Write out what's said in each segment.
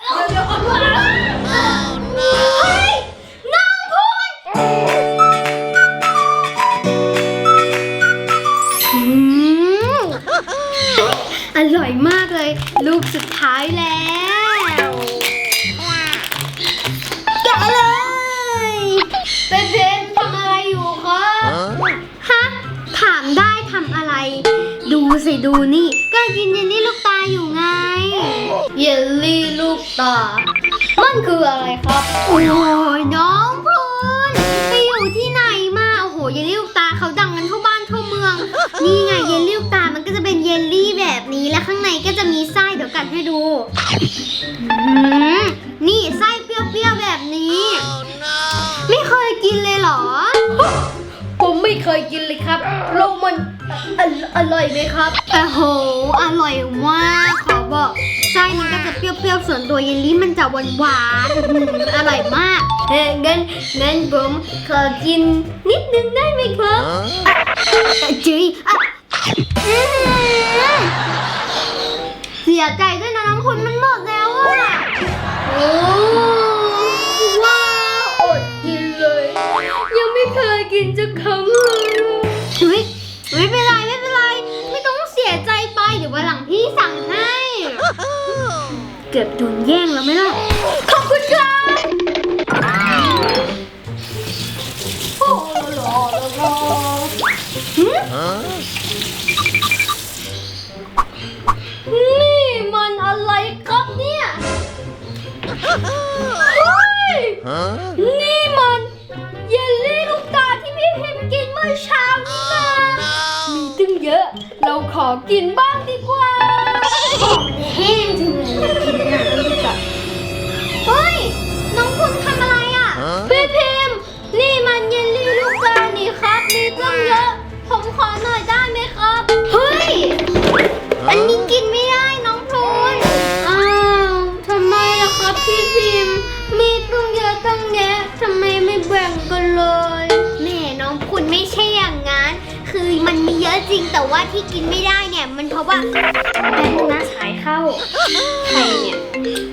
เดี๋ยวเฮ้ยน้องพูดอืมอร่อยมากเลย ลูกสุดท้ายแล้ว แกะเลย เป็นเพนทำอะไรอยู่ครับฮะถามได้ทำอะไร ดูสิดูนี่ ก็กินเยลลี่ลูกตาอยู่ไง เยลลี่ลูกตา มันคืออะไรครับ โอ้ยน้องพลูนไปอยู่ที่ไหนมา โอ้โห เยลลี่ลูกตาเขาดังกันทั่วบ้านทั่วเมือง นี่ไงเยลลี่ลูกตา มันก็จะเป็นเยลลี่แบบนี้ และข้างในก็จะมีไส้เดี๋ยวกัดให้ดูอืม ไม่เคยกินเลยครับโลมันออร่อยไหมครับโอ้โห อร่อยมากขอบอกไส้มันก็จะเปรี้ยวๆ ส่วนตัวเยลลี่มันจะหวานๆอื้อหืออร่อยมากเฮ้ยงั้นงั้นผมขอกินนิดนึงได้ไหมครับอะจุ๊ยอะอื้อหือเสียใจด้วยนะน้องคุณมันหมดแล้วอะโอ้ กือบโดนแย่งแล้วไหมล่ะ ขอบคุณครับ โอ้โหหืมนี่มันอะไรครับเนี่ยเฮ้ยนี่มันเยลลี่ลูกตาที่พี่พิมกินเมื่อเช้านี่นะ มีตึงเยอะ เราขอกินบ้าง จริงแต่ว่าที่กินไม่ได้เนี่ย มันเพราะว่าแบงค์นะสายเข้าใครเนี่ย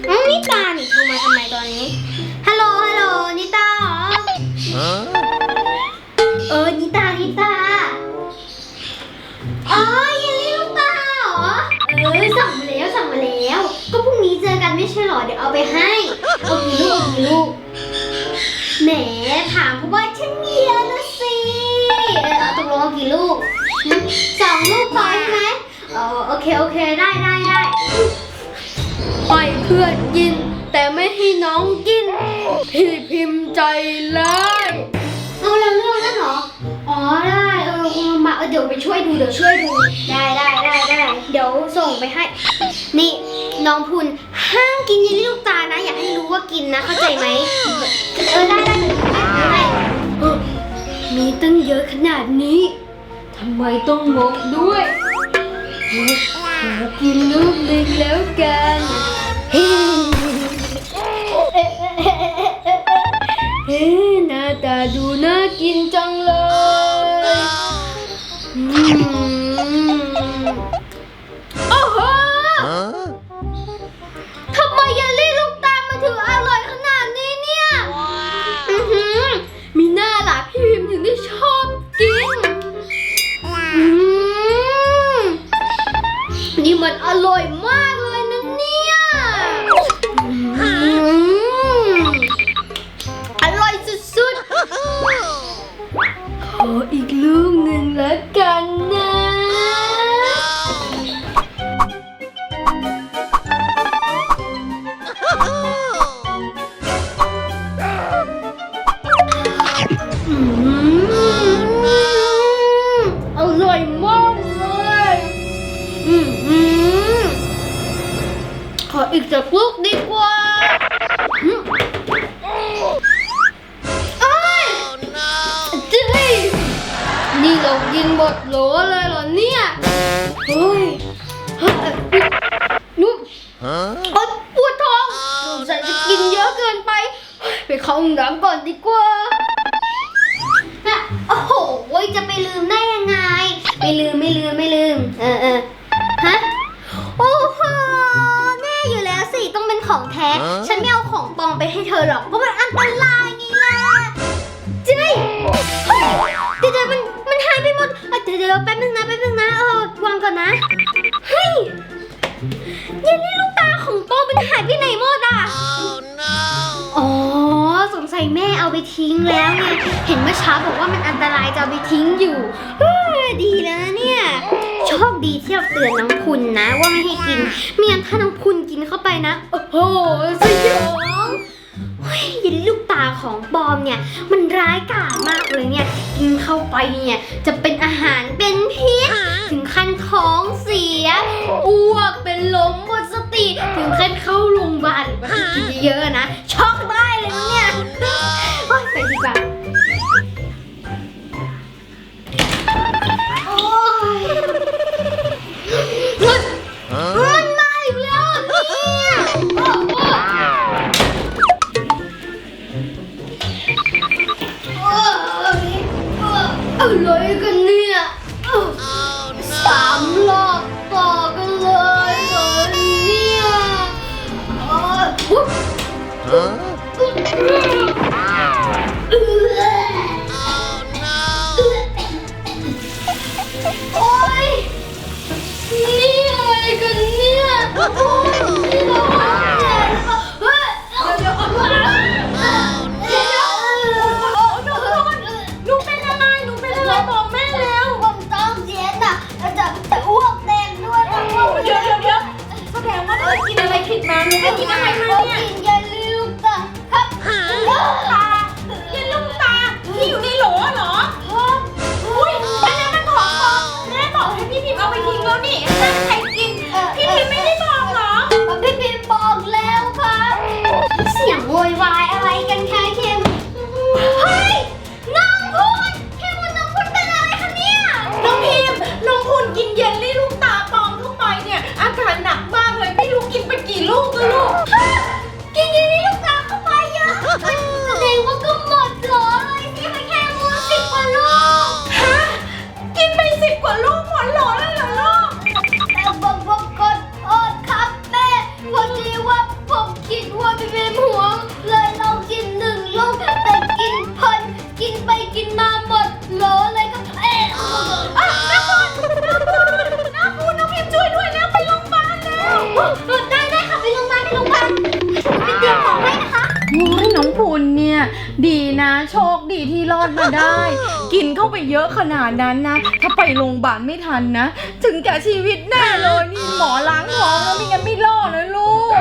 น้องนิตานี่โทรมาทำไมตอนนี้ฮัลโหลฮัลโหลนิตาเหรอเออนิตานิตาอ๋อเยลลี่ลูกตาเหรอเออสั่งมาแล้วสั่งมาแล้ว ก็พรุ่งนี้เจอกันไม่ใช่เหรอเดี๋ยวเอาไปให้เอากี่ลูกเอากี่ลูกแหมถามเพราะว่าฉันมีเยอะนะสิเออเอาตกลงเอากี่ลูก เคโอเคได้ได้ได้ปล่อยเพื่อนกิน แต่ไม่ให้น้องกิน พี่พิมพ์ใจร้ายเอาแล้วเรื่องนั้นเหรอ อ๋อได้เออเออมาเออเดี๋ยวไปช่วยดูเดี๋ยวช่วยดู ได้ได้ได้ได้เดี๋ยวส่งไปให้ นี่น้องพุนห้ามกินเยลลี่ลูกตานะ อยากให้รู้ว่ากินนะเข้าใจไหมเออได้ได้เดี๋ยวหนูไปให้มีตั้งเยอะขนาดนี้ทำไมต้องงกด้วย กินลูกหนึ่งแล้วกัน สุดๆ ขออีกลูกหนึ่งแล้วกันนะ อืมอร่อยมากเลยอืมอืมขออีกสักลูกดีกว่า เรากินหมดโหลเลยเหรอเนี่ยเฮ้ยนุ๊กอ๊ยปวดท้องสงสัยจะกินเยอะเกินไป ไปเข้าห้องน้ำก่อนดีกว่าน่ะโอ้โหจะไปลืมได้ยังไง ไม่ลืมไม่ลืมไม่ลืม เออเออฮะโอ้โหแน่อยู่แล้วสิต้องเป็นของแท้ ฉันไม่เอาของปลอมไปให้เธอหรอกเพราะมันอันตรายไงล่ะเจ้ยเดอะเดี๋ยวเดี๋ยวแป๊บนึงนะแป๊บนึงนะเออวางก่อนนะเฮ้ยเยลลี่ลูกตาของปลอมมันหายไปไหนหมดอะ อ๋อสงสัยแม่เอาไปทิ้งแล้วไงเห็นเมื่อเช้าบอกว่ามันอันตรายจะเอาไปทิ้งอยู่เฮ้ยดีแล้วนะเนี่ยโชคดีที่เราเตือนน้องพุนนะ ว่าไม่ให้กินไม่งั้นถ้าน้องพุนกินเข้าไปนะ โอ้โหสยองเฮ้ยยินลูกตา ของปลอมเนี่ยมันร้ายกาจมากเลยเนี่ยกินเข้าไปเนี่ยจะเป็นอาหารเป็นพิษถึงขั้นท้องเสียอ้วกเป็นลมหมดสติ ถึงขั้นเข้าโรงพยาบาลหรือว่ากินเยอะๆนะช็อกได้เลยนะเนี่ย อะไรกันเนี่ยสามรอบต่อกันเลยเหรอเนี่ยโอ๊ยอุ๊ยโอ๊ยนี่อะไรกันเนี่ยโอ๊ย 行きます。 ดีนะ โชคดีที่รอดมาได้ กินเข้าไปเยอะขนาดนั้นนะ ถ้าไปโรงพยาบาลไม่ทันนะ ถึงแก่ชีวิตแน่เลยนี่หมอล้างท้องแล้วไม่งั้นไม่รอดนะลูก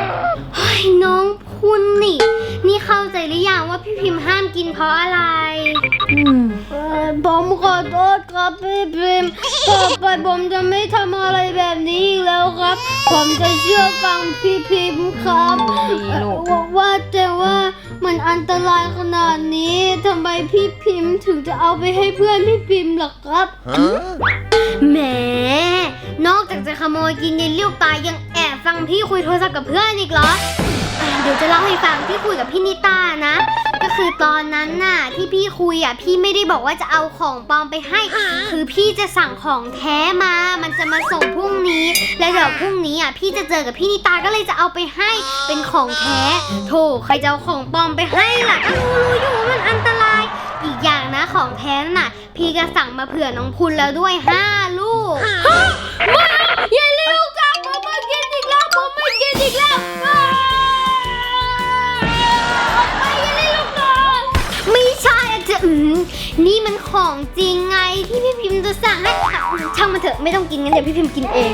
เฮ้ยน้องคุณนี่ นี่เข้าใจหรือยังว่าพี่พิมพ์ห้ามกินเพราะอะไร อืมเอ่อผมขอโทษครับพี่พิมพ์ต่อไปผมจะไม่ทำอะไรแบบนี้อีกแล้วครับ ผมจะเชื่อฟังพี่พิมพ์ครับ ดีลูกเอ่อว่าแต่ว่า มันอันตรายขนาดนี้ทำไมพี่พิมพ์ถึงจะเอาไปให้เพื่อนพี่พิมพ์ล่ะครับแหมนอกจากจะขโมยกินเยลลี่ตายังแอบฟังพี่คุยโทรศัพท์กับเพื่อนอีกเหรออะเดี๋ยวจะเล่าให้ฟังที่คุยกับพี่นิต้านะ ก็คือตอนนั้นน่ะที่พี่คุยอะพี่ไม่ได้บอกว่าจะเอาของปลอมไปให้ คือพี่จะสั่งของแท้มา มันจะมาส่งพรุ่งนี้ แล้วเดี๋ยวพรุ่งนี้อะพี่จะเจอกับพี่นิตาก็เลยจะเอาไปให้เป็นของแท้ โถใครจะเอาของปลอมไปให้ล่ะก็รู้รู้อยู่ว่ามันอันตราย อีกอย่างนะของแท้น่ะ พี่ก็สั่งมาเผื่อน้องพุนแล้วด้วยห้าลูกมา มันของจริงไงที่พี่พิมพ์จะสั่งให้ช่างมันเถอะไม่ต้องกินงั้นเดี๋ยวพี่พิมพ์กินเอง